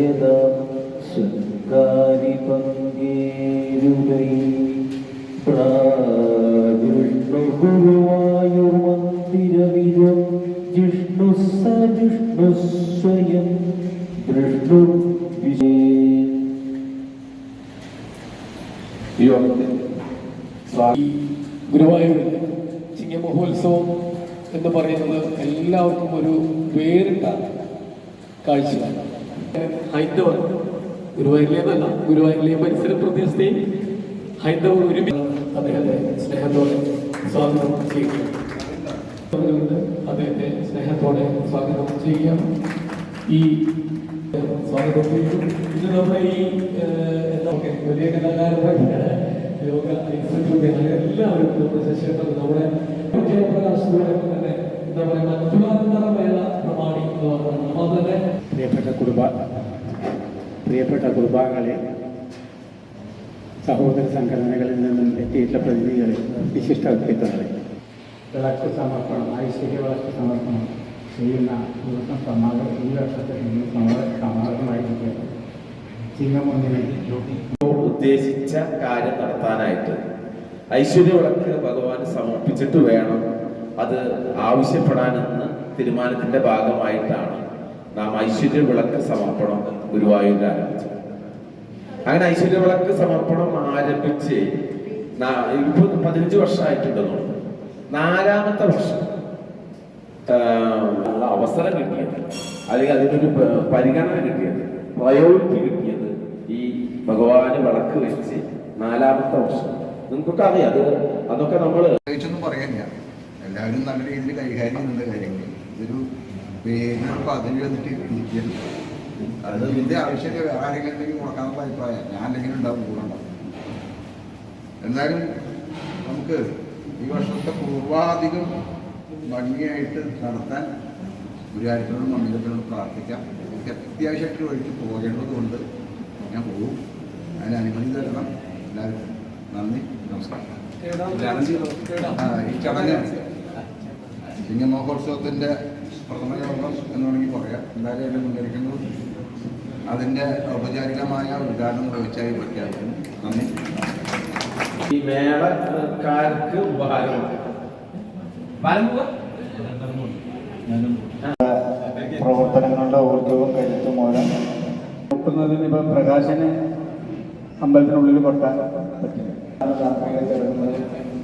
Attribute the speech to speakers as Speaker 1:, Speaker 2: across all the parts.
Speaker 1: യഥാ സ്വയം
Speaker 2: എന്ന് പറയുന്നത് എല്ലാവർക്കും ഒരു വേറിട്ട കാഴ്ചയാണ്. ഹൈന്ദവർ ഗുരുവായൂരിലേതല്ല ഗുരുവായൂരിലെ പരിസര പ്രദേശത്തെയും ഹൈന്ദവർ ഒരുമിച്ച് അദ്ദേഹത്തെ സ്നേഹത്തോടെ സ്വാഗതം ചെയ്യുകയാണ്. അദ്ദേഹത്തെ സ്നേഹത്തോടെ സ്വാഗതം ചെയ്യുകയാണ്. ഈ സ്വാഗതം ചെയ്തു ഇത് നമ്മുടെ ഈ വലിയ കലാകാരന്മാരുടെ എല്ലാവരും നമ്മുടെ ശശിയേട്ടൻ തന്നെ എന്താ പറയുക അത്യുലാന്തര വേള പ്രമാണി എന്ന് പറഞ്ഞാൽ നമ്മൾ തന്നെ
Speaker 3: പ്രിയപ്പെട്ട കുർബാകളെ സഹോദര സംഘടനകളിൽ നിന്നും എത്തിയിട്ടുള്ള പ്രതിനിധികളെ വിശിഷ്ട വ്യക്തിത്വങ്ങളെ വിളക്ക് സമർപ്പണം ഐശ്വര്യ വിളക്ക് സമർപ്പണം ചെയ്യുന്ന ദിവസം സമാഗം ഈ വർഷത്തെ സമാഗമായിരിക്കും ചിങ്ങമൊന്നിനെ
Speaker 4: ഉദ്ദേശിച്ച കാര്യം നടത്താനായിട്ട് ഐശ്വര്യ വിളക്ക് ഭഗവാൻ സമർപ്പിച്ചിട്ട് വേണം. അത് ആവശ്യപ്പെടാനെന്ന് തീരുമാനത്തിന്റെ ഭാഗമായിട്ടാണ് നാം ഐശ്വര്യ വിളക്ക് സമർപ്പണം ഗുരുവായൂരിൽ ആരംഭിച്ചു. അങ്ങനെ ഐശ്വര്യ വിളക്ക് സമർപ്പണം ആരംഭിച്ച് ഇപ്പൊ പതിനഞ്ച് വർഷമായിട്ടുണ്ടെന്നു നാലാമത്തെ വർഷം. അവസരം കിട്ടിയത്. അല്ലെങ്കിൽ അതിനൊരു പരിഗണന കിട്ടിയത്. പ്രയോറിറ്റി കിട്ടിയത് ഈ ഭഗവാന് വിളക്ക് വെച്ച് നാലാമത്തെ വർഷം. നിങ്ങൾക്കൊക്കെ അറിയാം അത് അതൊക്കെ നമ്മൾ
Speaker 5: പറയാനില്ല. എല്ലാവരും നല്ല രീതിയിൽ കൈകാര്യം ചെയ്യുന്ന കാര്യങ്ങൾ. ഇതൊരു പേരിന് അതിന് വന്നിട്ട് ഇരിക്കുന്നു. അത് ഇതിന്റെ ആവശ്യമൊക്കെ വേറെ ആരെങ്കിലും കൊടുക്കാനുള്ള അഭിപ്രായം. ഞാൻ എന്തെങ്കിലും ഉണ്ടാവും കൂടെ എന്തായാലും എന്നാലും നമുക്ക് ഈ വർഷത്തെ പൂർവാധികം ഭംഗിയായിട്ട് നടത്താൻ ഗുരുവായൂരത്തിനോടും മണ്ഡലത്തിനോടും പ്രാർത്ഥിക്കാം. എനിക്ക് അത്യാവശ്യമായിട്ട് വഴിക്ക് പോകേണ്ടതുകൊണ്ട് ഞാൻ പോകും. അതിന് അനുമതി തരണം. എല്ലാവർക്കും നന്ദി. നമസ്കാരം. ഈ ചടങ്ങ് ചിങ്ങമഹോത്സവത്തിന്റെ പ്രഥമ യോഗം എന്ന് വേണമെങ്കിൽ പറയാം. എന്തായാലും എന്നെ മുൻകരിക്കുന്നു അതിന്റെ ഔപചാരികമായ ഉദ്ഘാടനം നിർവഹിച്ചായി പ്രഖ്യാപിക്കുന്നു. നന്ദി.
Speaker 4: ഈ മേളക്കാർക്ക്
Speaker 3: പ്രവർത്തനങ്ങളുടെ ഊർജവും കരുത്തും മൂലം നോക്കുന്നതിന് ഇപ്പം പ്രകാശന് അമ്പലത്തിനുള്ളിൽ കൊട്ടാൻ പറ്റില്ല.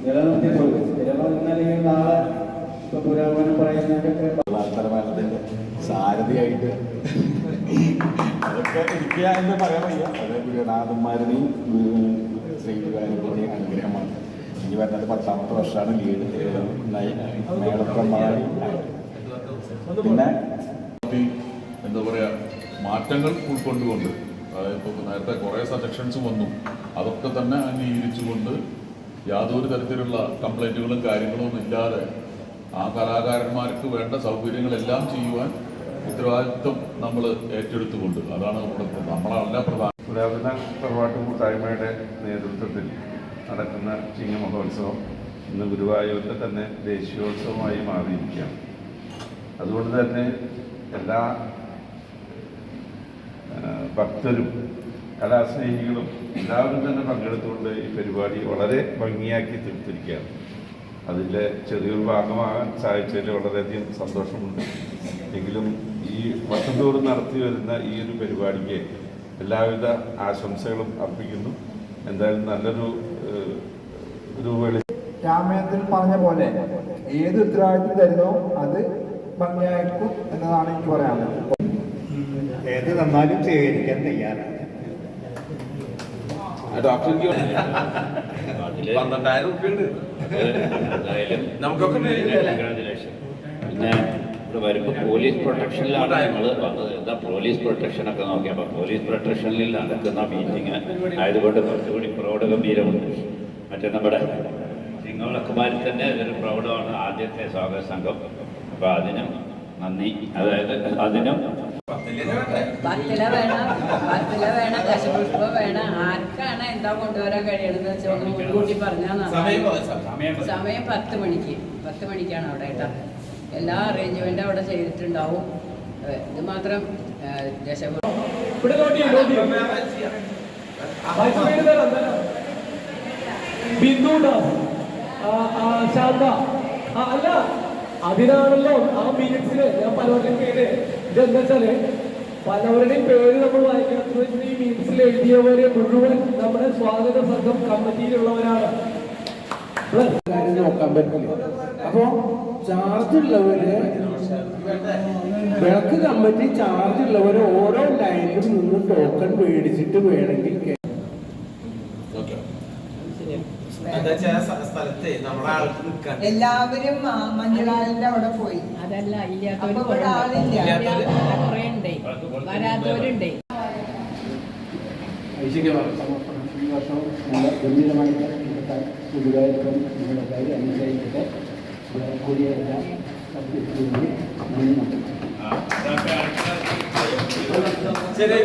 Speaker 3: നിലനിർത്തിപ്പോയി. നിലനിർത്തുന്നില്ലെങ്കിൽ നാളെ ഇപ്പൊ പുരോഗമനം പറയുന്നതൊക്കെ
Speaker 6: വാർത്തമാനത്തിന്റെ സാരഥിയായിട്ട് അതൊക്കെ ഇരിക്കുക എന്ന് പറയാൻ വയ്യ. അത് ഗുരുനാഥന്മാരുടെയും ഗുരു ശ്രീ ഗുരുവായൂരിന്റെയും അനുഗ്രഹമാണ്. എനിക്ക് വരുന്നത് പത്താമത്തെ വർഷമാണ് ലീഡ്. മേളപ്രമാണി പിന്നെ
Speaker 7: എന്താ പറയുക മാറ്റങ്ങൾ ഉൾക്കൊണ്ടുകൊണ്ട് അതായത് ഇപ്പോൾ നേരത്തെ കുറേ സജഷൻസ് വന്നു. അതൊക്കെ തന്നെ അംഗീകരിച്ചുകൊണ്ട് യാതൊരു തരത്തിലുള്ള കംപ്ലൈന്റുകളും കാര്യങ്ങളും ഒന്നും ഇല്ലാതെ ആ കലാകാരന്മാർക്ക് വേണ്ട സൗകര്യങ്ങളെല്ലാം ചെയ്യുവാൻ ഉത്തരവാദിത്വം നമ്മൾ ഏറ്റെടുത്തുകൊണ്ട് അതാണ് നമ്മുടെ നമ്മളല്ല പ്രധാന
Speaker 8: പുരാതന തറവാട്ട് കൂട്ടായ്മയുടെ നേതൃത്വത്തിൽ നടക്കുന്ന ചിങ്ങ മഹോത്സവം ഇന്ന് ഗുരുവായൂരിലെ തന്നെ ദേശീയോത്സവമായി മാറിയിരിക്കുകയാണ്. അതുകൊണ്ട് തന്നെ എല്ലാ ഭക്തരും കലാസ്നേഹികളും എല്ലാവരും തന്നെ പങ്കെടുത്തുകൊണ്ട് ഈ പരിപാടി വളരെ ഭംഗിയാക്കി തീർത്തിരിക്കുകയാണ്. അതിന്റെ ചെറിയൊരു ഭാഗമാകാൻ സാധിച്ചതിൽ വളരെയധികം സന്തോഷമുണ്ട്. എങ്കിലും ഈ വർഷം തോറും നടത്തി വരുന്ന ഈ ഒരു പരിപാടിക്ക് എല്ലാവിധ ആശംസകളും അർപ്പിക്കുന്നു. എന്തായാലും നല്ലൊരു ഒരു വെളി
Speaker 9: രാമായണത്തിൽ പറഞ്ഞ പോലെ ഏത് ഉത്തരവാദിത്വം തരുന്നോ അത് ഭംഗിയായിരിക്കും എന്നതാണ് എനിക്ക് പറയാനുള്ളത്.
Speaker 3: ഏത് തന്നാലും സ്വീകരിക്കാൻ തയ്യാറാണ്.
Speaker 4: പന്ത്രണ്ടായിരം നമുക്കൊക്കെ
Speaker 10: പിന്നെ ഇവിടെ വരുമ്പോൾ പോലീസ് പ്രൊട്ടക്ഷനിലാണ് ഞങ്ങൾ വന്നത്. എന്താ പോലീസ് പ്രൊട്ടക്ഷൻ ഒക്കെ നോക്കി അപ്പോൾ പോലീസ് പ്രൊട്ടക്ഷനിൽ നടക്കുന്ന മീറ്റിംഗ് ആയതുകൊണ്ട് കുറച്ചുകൂടി പ്രൗഢഗംഭീരമുണ്ട്. മറ്റേ നമ്മുടെ ചിങ്ങവിളക്കുമാരിൽ തന്നെ ഇതൊരു പ്രൗഢമാണ് ആദ്യത്തെ സ്വാഗത സംഘം. അപ്പോൾ അതിനും നന്ദി. അതായത് അതിനും
Speaker 11: പത്തില വേണം പത്തില വേണം ദശപുഷ്പ വേണം. ആർക്കാണ് എന്താ കൊണ്ടുവരാൻ കഴിയണമെന്ന് വെച്ചാൽ ഒന്ന് മുൻകൂട്ടി പറഞ്ഞാൽ സമയം പത്ത് മണിക്ക്. പത്ത് മണിക്കാണ് അവിടെ കേട്ടോ. എല്ലാ അറേഞ്ച്മെന്റും അവിടെ ചെയ്തിട്ടുണ്ടാവും. ഇത് മാത്രം ദശപുഷ്പ
Speaker 2: ബിന്ദു ശാന്ത. അല്ല അതിനാണല്ലോ ആ മിനിറ്റ്സിൽ ഞാൻ പലവരുടെയും പേര് ഇതെന്താ വെച്ചാൽ പലവരുടെയും പേര് നമ്മൾ വായിക്കുന്നത് ഈ മീൻസിൽ എഴുതിയവരെ മുഴുവൻ നമ്മുടെ സ്വാഗത സംഘം കമ്മിറ്റിയിലുള്ളവരാണ്.
Speaker 12: നോക്കാൻ അപ്പോ ചാർജ് ഉള്ളവര് വിളക്ക് കമ്മിറ്റി ചാർജ് ഉള്ളവര് ഓരോ ലൈനിലും നിന്ന് ടോക്കൺ മേടിച്ചിട്ട് വേണമെങ്കിൽ കേ-
Speaker 4: എന്താ വെച്ചാൽ സ്ഥലത്തെ നമ്മുടെ ആൾക്ക് നിൽക്കാൻ
Speaker 13: എല്ലാവരും മഞ്ഞളാലിന്റെ അവിടെ പോയി.
Speaker 11: അതല്ല ഇല്ലാത്തവര്
Speaker 13: ആളില്ല.
Speaker 11: കുറേ ഉണ്ടേ. വരാത്തവരുണ്ടേ.
Speaker 12: ഈ വർഷം നല്ല ഗംഭീരമായിട്ട് പുതുതായിട്ടും നിങ്ങളുടെ കാര്യം അനുസരിച്ചിട്ട് കൂടിയ എല്ലാ സബ്ജക്റ്റുകളിലും നന്ദി.
Speaker 4: ശരി